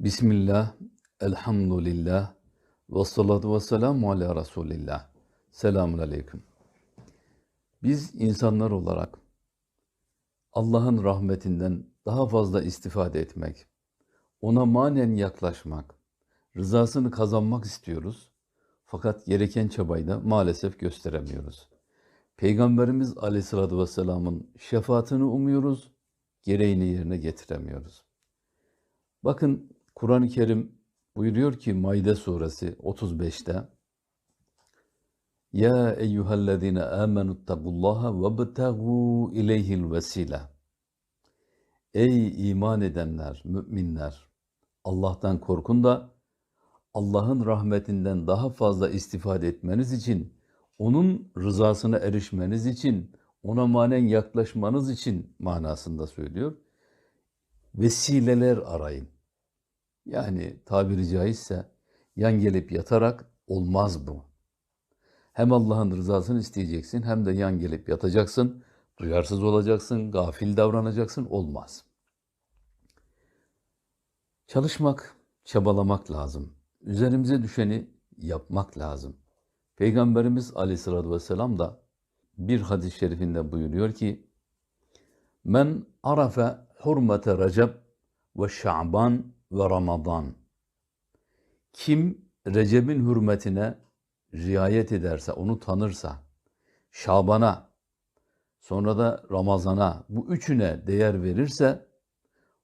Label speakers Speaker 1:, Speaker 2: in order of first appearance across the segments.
Speaker 1: Bismillah, elhamdülillah, ve salatu ve selamu ala Resulillah. Selamun aleyküm. Biz insanlar olarak Allah'ın rahmetinden daha fazla istifade etmek, ona manen yaklaşmak, rızasını kazanmak istiyoruz. Fakat gereken çabayı da maalesef gösteremiyoruz. Peygamberimiz aleyhissalatü vesselamın şefaatini umuyoruz, gereğini yerine getiremiyoruz. Bakın Kur'an-ı Kerim buyuruyor ki Maide suresi 35'te Ya eyyühellezine amenuttakullaha ve btegu ileyhil vesile Ey iman edenler, müminler! Allah'tan korkun da Allah'ın rahmetinden daha fazla istifade etmeniz için, onun rızasına erişmeniz için, ona manen yaklaşmanız için manasında söylüyor. Vesileler arayın. Yani tabiri caizse yan gelip yatarak olmaz bu. Hem Allah'ın rızasını isteyeceksin hem de yan gelip yatacaksın, duyarsız olacaksın, gafil davranacaksın olmaz. Çalışmak, çabalamak lazım. Üzerimize düşeni yapmak lazım. Peygamberimiz aleyhissalatü vesselam da bir hadis-i şerifinde buyuruyor ki Men arafe hurmete recep ve şa'ban ve ramazan Kim Recep'in hürmetine riayet ederse, onu tanırsa, Şaban'a, sonra da Ramazan'a, bu üçüne değer verirse,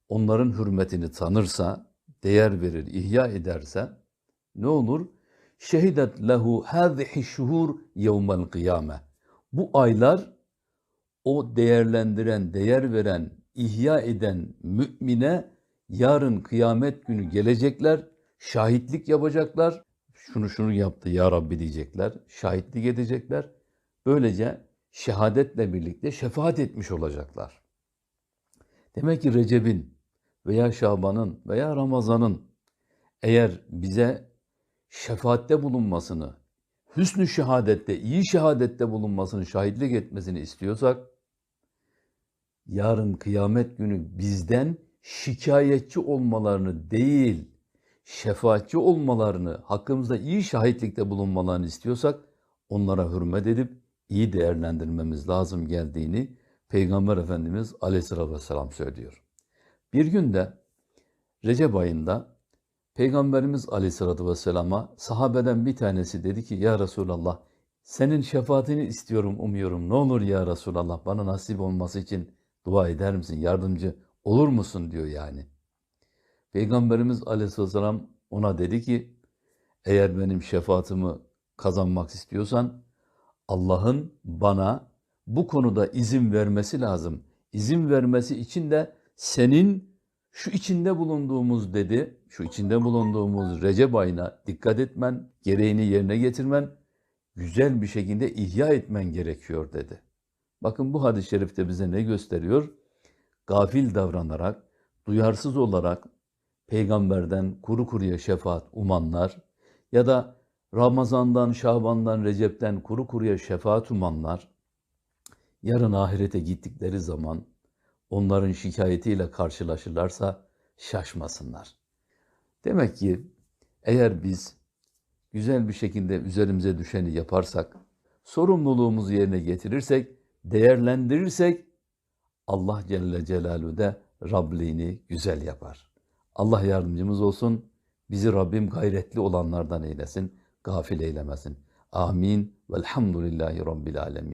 Speaker 1: onların hürmetini tanırsa, değer verir, ihya ederse, ne olur? Şehidet lehu hâzihi şuhur yevmel kıyame. Bu aylar o değerlendiren, değer veren, ihya eden mümine yarın kıyamet günü gelecekler, şahitlik yapacaklar. Şunu şunu yaptı ya Rabbi diyecekler, şahitlik edecekler. Böylece şehadetle birlikte şefaat etmiş olacaklar. Demek ki Recep'in veya Şaban'ın veya Ramazan'ın eğer bize şefaatte bulunmasını, hüsnü şehadette, iyi şehadette bulunmasını, şahitlik etmesini istiyorsak, yarın kıyamet günü bizden şikayetçi olmalarını değil, şefaatçi olmalarını, hakkımızda iyi şahitlikte bulunmalarını istiyorsak, onlara hürmet edip iyi değerlendirmemiz lazım geldiğini Peygamber Efendimiz Aleyhisselatü Vesselam söylüyor. Bir günde Recep ayında Peygamberimiz Aleyhisselatü Vesselam'a sahabeden bir tanesi dedi ki Ya Resulallah senin şefaatini istiyorum, umuyorum. Ne olur ya Resulallah bana nasip olması için dua eder misin? Yardımcı olur musun diyor yani. Peygamberimiz Aleyhisselam ona dedi ki eğer benim şefaatimi kazanmak istiyorsan Allah'ın bana bu konuda izin vermesi lazım. İzin vermesi için de senin şu içinde bulunduğumuz dedi, şu içinde bulunduğumuz Recep ayına dikkat etmen, gereğini yerine getirmen, güzel bir şekilde ihya etmen gerekiyor dedi. Bakın bu hadis-i şerifte bize ne gösteriyor? Gafil davranarak, duyarsız olarak peygamberden kuru kuruya şefaat umanlar ya da Ramazan'dan, Şaban'dan, Recep'ten kuru kuruya şefaat umanlar yarın ahirete gittikleri zaman onların şikayetiyle karşılaşırlarsa şaşmasınlar. Demek ki eğer biz güzel bir şekilde üzerimize düşeni yaparsak, sorumluluğumuzu yerine getirirsek, değerlendirirsek Allah Celle Celaluhu de Rabliğini güzel yapar. Allah yardımcımız olsun. Bizi Rabbim gayretli olanlardan eylesin, gafil eylemesin. Amin. Velhamdülillahi Rabbil Alemin.